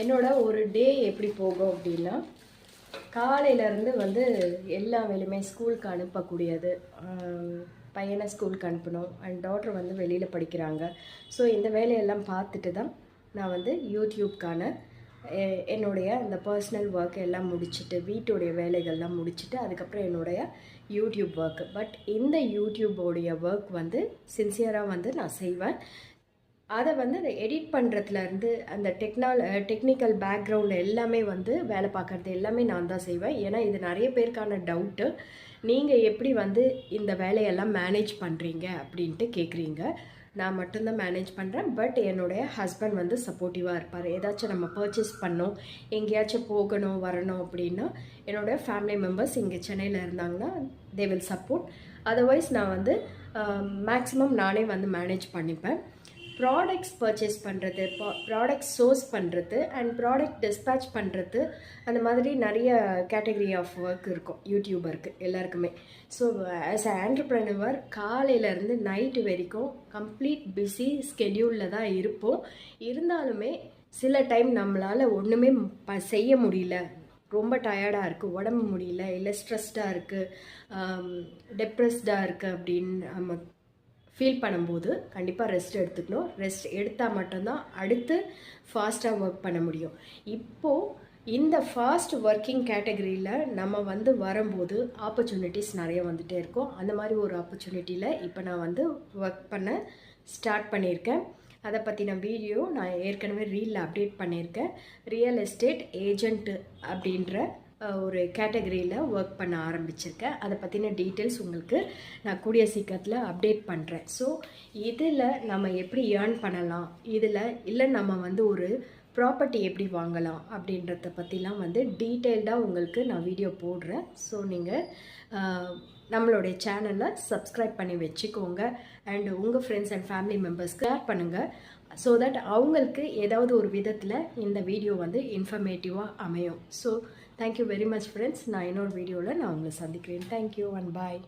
என்னோட ஒரு டே எப்படி போகும் அப்படின்னா காலையிலேருந்து வந்து எல்லா வேலையுமே ஸ்கூலுக்கு அனுப்பக்கூடியது. பையனை ஸ்கூலுக்கு அனுப்பணும். அண்ட் டாட்டர் வந்து வெளியில் படிக்கிறாங்க. ஸோ இந்த வேலையெல்லாம் பார்த்துட்டு தான் நான் வந்து யூடியூப்க்கான என்னுடைய அந்த பர்சனல் ஒர்க் எல்லாம் முடிச்சுட்டு வீட்டுடைய வேலைகள்லாம் முடிச்சுட்டு அதுக்கப்புறம் என்னுடைய யூடியூப் ஒர்க் பட் இந்த யூடியூபோடைய ஒர்க் வந்து சின்சியராக வந்து நான் செய்வேன். அதை வந்து அந்த எடிட் பண்ணுறதுலேருந்து அந்த டெக்னால் டெக்னிக்கல் பேக்ரவுண்ட் எல்லாமே வந்து வேலை பார்க்குறது எல்லாமே நான் தான் செய்வேன். ஏன்னா இது நிறைய பேருக்கான டவுட்டு நீங்கள் எப்படி வந்து இந்த வேலையெல்லாம் மேனேஜ் பண்ணுறீங்க அப்படின்ட்டு கேட்குறீங்க நான் மட்டும்தான் மேனேஜ் பண்ணுறேன் பட் என்னுடைய ஹஸ்பண்ட் வந்து சப்போர்ட்டிவாக இருப்பார். ஏதாச்சும் நம்ம பர்ச்சேஸ் பண்ணோம் எங்கேயாச்சும் போகணும் வரணும் அப்படின்னா என்னோட ஃபேமிலி மெம்பர்ஸ் இங்கே சென்னையில் இருந்தாங்கன்னா தே வில் சப்போர்ட் அதர்வைஸ் நான் வந்து மேக்ஸிமம் நானே வந்து மேனேஜ் பண்ணிப்பேன். ப்ராடக்ட்ஸ் பர்ச்சேஸ் பண்ணுறது ப்ராடக்ட்ஸ் சோர்ஸ் பண்ணுறது அண்ட் ப்ராடக்ட் டிஸ்பேச் பண்ணுறது அந்த மாதிரி நிறைய கேட்டகரி ஆஃப் ஒர்க் இருக்கும் யூடியூபருக்கு எல்லாருக்குமே. ஸோ ஆஸ் அ ஆண்டர்ப்ரனர் காலையிலேருந்து நைட்டு வரைக்கும் கம்ப்ளீட் பிஸி ஸ்கெடியூலில் தான் இருப்போம். இருந்தாலுமே சில டைம் நம்மளால் ஒன்றுமே ப செய்ய முடியல. ரொம்ப டயர்டாக இருக்குது உடம்பு முடியல இல்லை ஸ்ட்ரெஸ்டாக இருக்குது டெப்ரெஸ்டாக இருக்குது அப்படின்னு நம்ம ஃபீல் பண்ணும்போது கண்டிப்பாக ரெஸ்ட் எடுத்துக்கணும். ரெஸ்ட் எடுத்தால் மட்டும்தான் அடுத்து ஃபாஸ்ட்டாக ஒர்க் பண்ண முடியும். இப்போது இந்த ஃபாஸ்ட் ஒர்க்கிங் கேட்டகரியில் நம்ம வந்து வரும்போது ஆப்பர்ச்சுனிட்டிஸ் நிறைய வந்துகிட்டே இருக்கும். அந்த மாதிரி ஒரு ஆப்பர்ச்சுனிட்டியில் இப்போ நான் வந்து ஒர்க் பண்ண ஸ்டார்ட் பண்ணியிருக்கேன். அதை பற்றின வீடியோ நான் ஏற்கனவே ரீலில் அப்டேட் பண்ணியிருக்கேன். ரியல் எஸ்டேட் ஏஜென்ட் அப்படின்ற ஒரு கேட்டகரியில் ஒர்க் பண்ண ஆரம்பிச்சிருக்கேன். அதை பற்றின டீட்டெயில்ஸ் உங்களுக்கு நான் கூடிய சீக்கிரத்தில் அப்டேட் பண்ணுறேன் ஸோ இதில் நம்ம எப்படி ஏர்ன் பண்ணலாம்? இதில் இல்லை நம்ம வந்து ஒரு ப்ராப்பர்ட்டி எப்படி வாங்கலாம் அப்படின்றத பற்றிலாம் வந்து டீட்டெயில்டாக உங்களுக்கு நான் வீடியோ போடுறேன். ஸோ நீங்கள் நம்மளுடைய சேனலை சப்ஸ்கிரைப் பண்ணி வச்சுக்கோங்க. அண்ட் உங்கள் ஃப்ரெண்ட்ஸ் அண்ட் ஃபேமிலி மெம்பர்ஸ்க்கு ஷேர் பண்ணுங்கள் ஸோ தட் அவங்களுக்கு ஏதாவது ஒரு விதத்தில் இந்த வீடியோ வந்து இன்ஃபர்மேட்டிவாக அமையும். So thank you very much friends நான் இன்னொரு வீடியோவில் நான் உங்களை சந்திக்கிறேன். Thank you and bye